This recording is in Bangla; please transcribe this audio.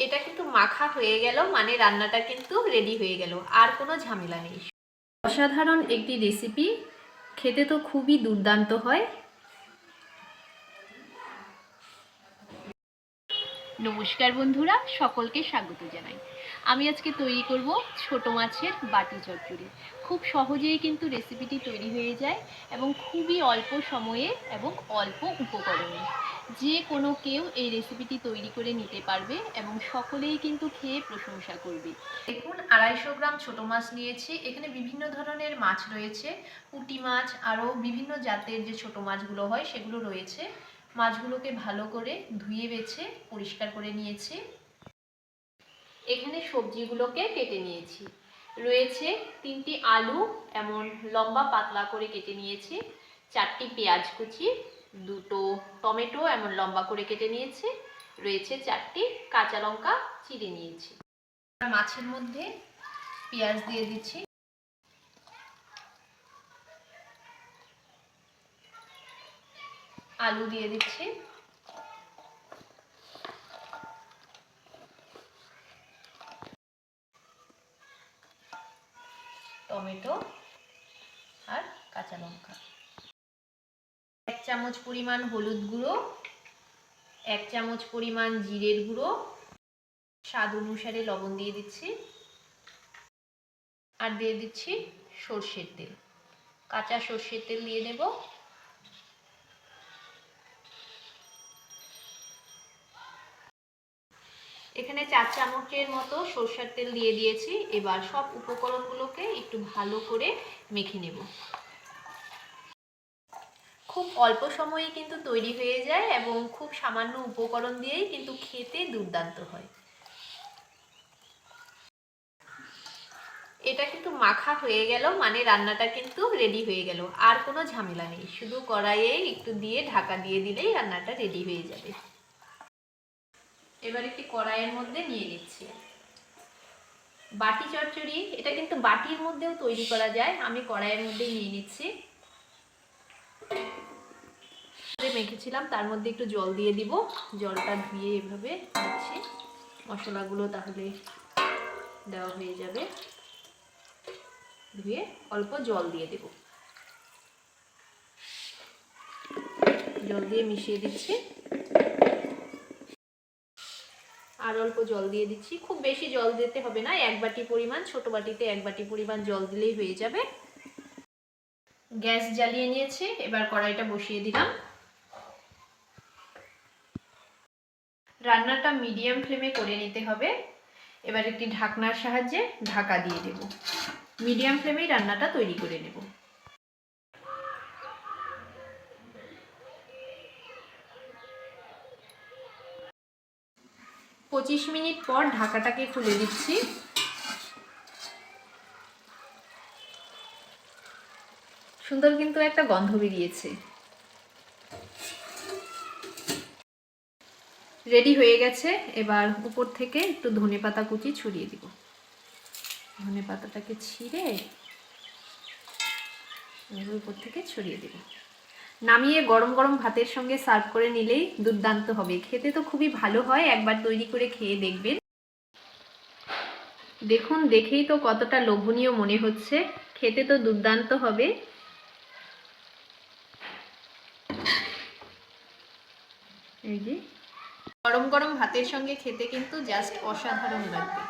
এটা কিন্তু মাখা হয়ে গেল মানে রান্নাটা কিন্তু রেডি হয়ে গেল, আর কোনো ঝামেলা নেই। অসাধারণ একটি রেসিপি খেতে তো খুবই দুর্দান্ত হয়। নমস্কার বন্ধুরা, সকলকে স্বাগত জানাই। আমি আজকে তৈরি করব ছোট মাছের বাটি চচ্চড়ি। খুব সহজেই কিন্তু রেসিপিটি তৈরি হয়ে যায় এবং খুবই অল্প সময়ে এবং অল্প উপকরণে। যে কোনো কেউ এই রেসিপিটি তৈরি করে নিতে পারবে এবং সকলেই কিন্তু খেয়ে প্রশংসা করবে। দেখুন, আড়াইশো গ্রাম ছোট মাছ নিয়েছি। এখানে বিভিন্ন ধরনের মাছ রয়েছে। পুঁটি মাছ, আরও বিভিন্ন জাতের যে ছোট মাছগুলো হয়, সেগুলো রয়েছে। মাছগুলোকে ভালো করে ধুয়ে বেছে পরিষ্কার করে নিয়েছি। এখানে সবজিগুলোকে কেটে নিয়েছি। রয়েছে তিনটি আলু, এমন লম্বা পাতলা করে কেটে নিয়েছি। চারটি পেঁয়াজ কুচি, দুটো টমেটো, এমন লম্বা করে কেটে নিয়েছি। রয়েছে চারটি কাঁচা লঙ্কা চিড়ে নিয়েছি। মাছের মধ্যে পেঁয়াজ দিয়ে দিচ্ছি। আলু দিয়ে দিচ্ছি। টমেটো আর কাঁচা লঙ্কা। এক চামচ পরিমাণ হলুদ গুঁড়ো, এক চামচ পরিমাণ জিরের গুঁড়ো, স্বাদ অনুসারে লবণ দিয়ে দিচ্ছি। আর দিয়ে দিচ্ছি সর্ষের তেল। কাঁচা সর্ষের তেল দিয়ে দেবো। এখানে চার চামচের মতো সরষের তেল দিয়ে দিয়েছি। এবার সব উপকরণগুলোকে একটু ভালো করে মেখে নেব। খুব অল্প সময়ে কিন্তু তৈরি হয়ে যায় এবং খুব সামান্য উপকরণ দিয়েই কিন্তু খেতে দুর্দান্ত হয়। এটা কিন্তু মাখা হয়ে গেল মানে রান্নাটা কিন্তু রেডি হয়ে গেল। আর কোনো ঝামেলা নেই, শুধু কড়াইয়ে একটু দিয়ে ঢাকা দিয়ে দিলেই রান্নাটা রেডি হয়ে যাবে। এবার একটি কড়াইয়ের মধ্যে নিয়ে নিচ্ছি। বাটি চচ্চড়ি, এটা কিন্তু বাটির মধ্যেও তৈরি করা যায়। আমি কড়াইয়ের মধ্যে নিয়ে নিচ্ছি। মেখেছিলাম, তার মধ্যে একটু জল দিয়ে দিব। জলটা ধুয়ে এভাবে দিচ্ছি মশলাগুলো তাহলে দেওয়া হয়ে যাবে। ধুয়ে অল্প জল দিয়ে দেব। জল দিয়ে মিশিয়ে দিচ্ছি। আর অল্প জল দিয়ে দিচ্ছি। খুব বেশি জল দিতে হবে না, এক বাটি পরিমাণ, ছোট বাটিতে এক বাটি পরিমাণ জল দিলেই হয়ে যাবে। গ্যাস জ্বালিয়ে নিয়েছি, এবার কড়াইটা বসিয়ে দিলাম। রান্নাটা মিডিয়াম ফ্লেমে করে নিতে হবে। এবার একটি ঢাকনার সাহায্যে ঢাকা দিয়ে দেব। মিডিয়াম ফ্লেমেই রান্নাটা তৈরি করে নেব। পঁচিশ মিনিট পর ঢাকাটাকে খুলে দিচ্ছি। সুন্দর কিন্তু একটা গন্ধ বেরিয়েছে। রেডি হয়ে গেছে। এবার উপর থেকে একটু ধনে পাতা কুচি ছড়িয়ে দিব। ধনে পাতাটাকে ছিঁড়ে উপর থেকে ছড়িয়ে দেব। নামিয়ে গরম গরম ভাতের সঙ্গে সার্ভ করে নিলেই দুর্দান্ত হবে। খেতে তো খুবই ভালো হয়, একবার তৈরি করে খেয়ে দেখবেন। দেখুন, দেখেই তো কতটা লোভনীয় মনে হচ্ছে। খেতে তো দুর্দান্ত হবে। এই যে। গরম গরম ভাতের সঙ্গে খেতে কিন্তু জাস্ট অসাধারণ লাগবে।